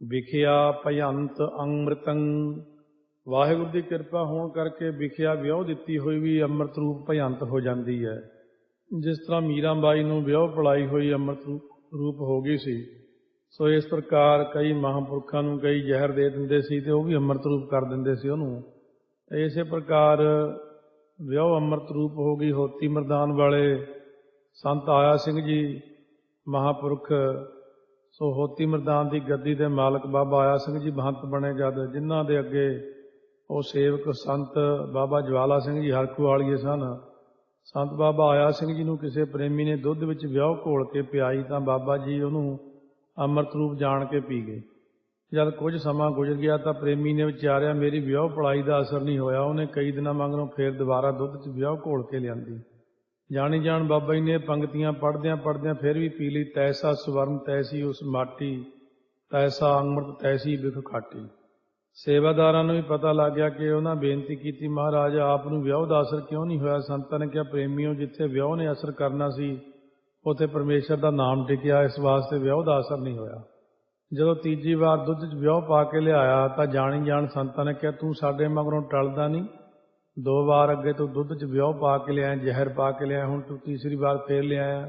ਵਿਖਿਆ ਭਯੰਤ ਅੰਮ੍ਰਿਤੰ। ਵਾਹਿਗੁਰੂ ਦੀ ਕਿਰਪਾ ਹੋਣ ਕਰਕੇ ਵਿਖਿਆ ਵਿਆਹ ਦਿੱਤੀ ਹੋਈ ਵੀ ਅੰਮ੍ਰਿਤ ਰੂਪ ਭਯੰਤ ਹੋ ਜਾਂਦੀ ਹੈ। ਜਿਸ ਤਰ੍ਹਾਂ ਮੀਰਾਬਾਈ ਨੂੰ ਵਿਆਹ ਪੜਾਈ ਹੋਈ ਅੰਮ੍ਰਿਤ ਰੂਪ ਹੋ ਗਈ ਸੀ, ਸੋ ਇਸ ਪ੍ਰਕਾਰ ਕਈ ਮਹਾਂਪੁਰਖਾਂ ਨੂੰ ਕਈ ਜ਼ਹਿਰ ਦੇ ਦਿੰਦੇ ਸੀ ਤੇ ਉਹ ਵੀ ਅੰਮ੍ਰਿਤ ਰੂਪ ਕਰ ਦਿੰਦੇ ਸੀ ਉਹਨੂੰ। ਇਸੇ ਪ੍ਰਕਾਰ ਵਿਆਹ ਅੰਮ੍ਰਿਤ ਰੂਪ ਹੋ ਗਈ ਹੋਤੀ ਮਰਦਾਨ ਵਾਲੇ ਸੰਤ ਆਇਆ ਸਿੰਘ ਜੀ, ਮਹਾਪੁਰਖ ਸੋ ਹੋਤੀ ਮਰਦਾਨ ਦੀ ਗੱਦੀ ਦੇ ਮਾਲਕ ਬਾਬਾ ਆਇਆ ਸਿੰਘ ਜੀ, ਮਹੰਤ ਬਣੇ ਜਦ, ਜਿਨ੍ਹਾਂ ਦੇ ਅੱਗੇ ਉਹ ਸੇਵਕ ਸੰਤ ਬਾਬਾ ਜਵਾਲਾ ਸਿੰਘ ਜੀ ਹਰਖੂ ਵਾਲੀਏ ਸਨ। ਸੰਤ ਬਾਬਾ ਆਇਆ ਸਿੰਘ ਜੀ ਨੂੰ ਕਿਸੇ ਪ੍ਰੇਮੀ ਨੇ ਦੁੱਧ ਵਿੱਚ ਵਿਆਹ ਘੋਲ ਕੇ ਪਿਆਈ ਤਾਂ ਬਾਬਾ ਜੀ ਉਹਨੂੰ ਅੰਮ੍ਰਿਤ ਰੂਪ ਜਾਣ ਕੇ ਪੀ ਗਏ। ਜਦ ਕੁਝ ਸਮਾਂ ਗੁਜ਼ਰ ਗਿਆ ਤਾਂ ਪ੍ਰੇਮੀ ਨੇ ਵਿਚਾਰਿਆ, ਮੇਰੀ ਵਿਆਹ ਪੜਾਈ ਦਾ ਅਸਰ ਨਹੀਂ ਹੋਇਆ। ਉਹਨੇ ਕਈ ਦਿਨਾਂ ਮਗਰੋਂ ਫੇਰ ਦੁਬਾਰਾ ਦੁੱਧ 'ਚ ਵਿਆਹ ਘੋਲ ਕੇ ਲਿਆਂਦੀ। ਜਾਣੀ ਜਾਣ ਬਾਬਾ ਜੀ ਨੇ ਪੰਕਤੀਆਂ ਪੜਦਿਆਂ ਪੜਦਿਆਂ ਫਿਰ ਵੀ ਪੀ ਲਈ ਤੈਸਾ ਸਵਰਨ ਤੈਸੀ ਉਸ ਮਾਟੀ, ਤੈਸਾ ਅੰਮ੍ਰਿਤ, ਤੈਸੀ ਬਿਖ ਖਾਟੀ। ਸੇਵਾਦਾਰਾਂ ਨੂੰ ਵੀ ਪਤਾ ਲੱਗ ਗਿਆ ਕਿ ਉਹਨਾਂ ਬੇਨਤੀ ਕੀਤੀ, ਮਹਾਰਾਜ, ਆਪ ਨੂੰ ਵਿਆਹ ਦਾ ਅਸਰ ਕਿਉਂ ਨਹੀਂ ਹੋਇਆ? ਸੰਤਾਂ ਨੇ ਕਿਹਾ, ਪ੍ਰੇਮੀਓ, ਜਿੱਥੇ ਵਿਆਹ ਨੇ ਅਸਰ ਕਰਨਾ ਸੀ, ਉਥੇ ਪਰਮੇਸ਼ਰ ਦਾ ਨਾਮ ਟਿਕਿਆ, ਇਸ ਵਾਸਤੇ ਵਿਆਹ ਦਾ ਅਸਰ ਨਹੀਂ ਹੋਇਆ। ਜਦੋਂ ਤੀਜੀ ਵਾਰ ਦੁੱਧ 'ਚ ਵਿਆਹ ਪਾ ਕੇ ਲਿਆਇਆ, ਤਾਂ ਜਾਣੀ ਜਾਣ ਸੰਤਾਂ ਨੇ ਕਿਹਾ, ਤੂੰ ਸਾਡੇ ਮਗਰੋਂ ਟਲਦਾ ਨਹੀਂ ਦੋ ਵਾਰ ਅੱਗੇ ਤੂੰ ਦੁੱਧ 'ਚ ਵਿਆਹ ਪਾ ਕੇ ਲਿਆਇਆ, ਜ਼ਹਿਰ ਪਾ ਕੇ ਲਿਆਇਆ, ਹੁਣ ਤੂੰ ਤੀਸਰੀ ਵਾਰ ਫੇਰ ਲਿਆਇਆ।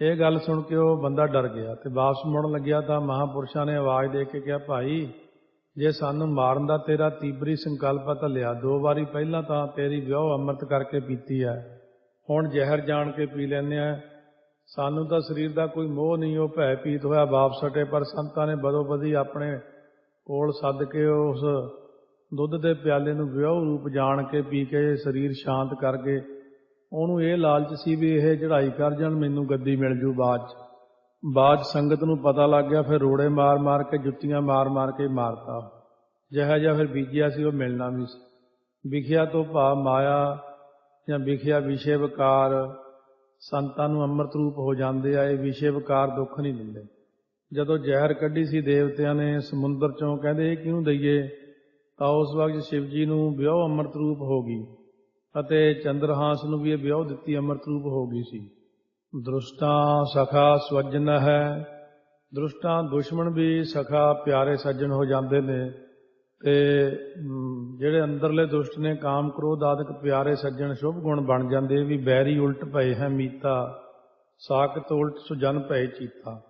ਇਹ ਗੱਲ ਸੁਣ ਕੇ ਉਹ ਬੰਦਾ ਡਰ ਗਿਆ ਤੇ ਵਾਪਸ ਮੁੜਨ ਲੱਗਿਆ ਤਾਂ ਮਹਾਪੁਰਸ਼ਾਂ ਨੇ ਆਵਾਜ਼ ਦੇ ਕੇ ਕਿਹਾ, ਭਾਈ, ਜੇ ਸਾਨੂੰ ਮਾਰਨ ਦਾ ਤੇਰਾ ਤੀਬਰੀ ਸੰਕਲਪ ਤਾਂ ਲਿਆ, ਦੋ ਵਾਰੀ ਪਹਿਲਾਂ ਤਾਂ ਤੇਰੀ ਵਿਆਹ ਅੰਮ੍ਰਿਤ ਕਰਕੇ ਪੀਤੀ ਹੈ ਹੁਣ ਜ਼ਹਿਰ ਜਾਣ ਕੇ ਪੀ ਲੈਂਦੇ ਆ। ਸਾਨੂੰ ਤਾਂ ਸਰੀਰ ਦਾ ਕੋਈ ਮੋਹ ਨਹੀਂ, ਉਹ ਭੈ ਪੀਤ ਹੋਇਆ ਵਾਪਸ ਹਟੇ, ਪਰ ਸੰਤਾਂ ਨੇ ਬਦੋ ਬਦੀ ਆਪਣੇ ਕੋਲ ਸੱਦ ਕੇ ਉਸ ਦੁੱਧ ਦੇ ਪਿਆਲੇ ਨੂੰ ਵਿਆਹ ਰੂਪ ਜਾਣ ਕੇ ਪੀ ਕੇ ਸਰੀਰ ਸ਼ਾਂਤ ਕਰਕੇ ਉਹਨੂੰ ਇਹ ਲਾਲਚ ਸੀ ਵੀ ਇਹ ਚੜ੍ਹਾਈ ਕਰ ਜਾਣ, ਮੈਨੂੰ ਗੱਦੀ ਮਿਲ ਜੂ ਬਾਅਦ ਚ। ਬਾਅਦ ਸੰਗਤ ਨੂੰ ਪਤਾ ਲੱਗ ਗਿਆ, ਫਿਰ ਰੋੜੇ ਮਾਰ ਮਾਰ ਕੇ ਜੁੱਤੀਆਂ ਮਾਰ ਮਾਰ ਕੇ ਮਾਰਤਾ। ਜਿਹਾ ਜਿਹਾ ਫਿਰ ਬੀਜਿਆ ਸੀ, ਉਹ ਮਿਲਣਾ ਵੀ ਸੀ। ਵਿਖਿਆ ਤੋਂ ਭਾ ਮਾਇਆ ਜਾਂ ਵਿਖਿਆ ਵਿਸ਼ੇ ਵਿਕਾਰ ਸੰਤਾਂ ਨੂੰ ਅੰਮ੍ਰਿਤ ਰੂਪ ਹੋ ਜਾਂਦੇ ਆ, ਇਹ ਵਿਸ਼ੇ ਵਿਕਾਰ ਦੁੱਖ ਨਹੀਂ ਦਿੰਦੇ। ਜਦੋਂ ਜ਼ਹਿਰ ਕੱਢੀ ਸੀ, ਦੇਵਤਿਆਂ ਨੇ ਸਮੁੰਦਰ ਚੋਂ ਕਹਿੰਦੇ, ਇਹ ਕਿਉਂ ਦਈਏ? ਤਾਂ ਉਸ ਵਕਤ ਸ਼ਿਵ ਜੀ ਨੂੰ ਵਿਆਹ ਅੰਮ੍ਰਿਤ ਰੂਪ ਹੋ ਗਈ ਅਤੇ ਚੰਦਰਹਾਸ ਨੂੰ ਵੀ ਇਹ ਵਿਆਹ ਦਿੱਤੀ ਅੰਮ੍ਰਿਤ ਰੂਪ ਹੋ ਗਈ ਸੀ। ਦ੍ਰਿਸ਼ਟਾ ਸਖਾ ਸਵਜਨ ਹੈ, ਦ੍ਰਿਸ਼ਟਾਂ ਦੁਸ਼ਮਣ ਵੀ ਸਖਾ ਪਿਆਰੇ ਸੱਜਣ ਹੋ ਜਾਂਦੇ ਨੇ ਤੇ ਜਿਹੜੇ ਅੰਦਰਲੇ ਦੁਸ਼ਟ ਨੇ ਕਾਮ ਕ੍ਰੋਧ ਆਦਿਕ ਪਿਆਰੇ ਸੱਜਣ ਸ਼ੁਭ ਗੁਣ ਬਣ ਜਾਂਦੇ ਵੀ ਬੈਰੀ ਉਲਟ ਭਏ ਹੈ ਮੀਤਾ ਸਾਖਤ ਉਲਟ ਸੁਜਨ ਭਏ ਚੀਤਾ।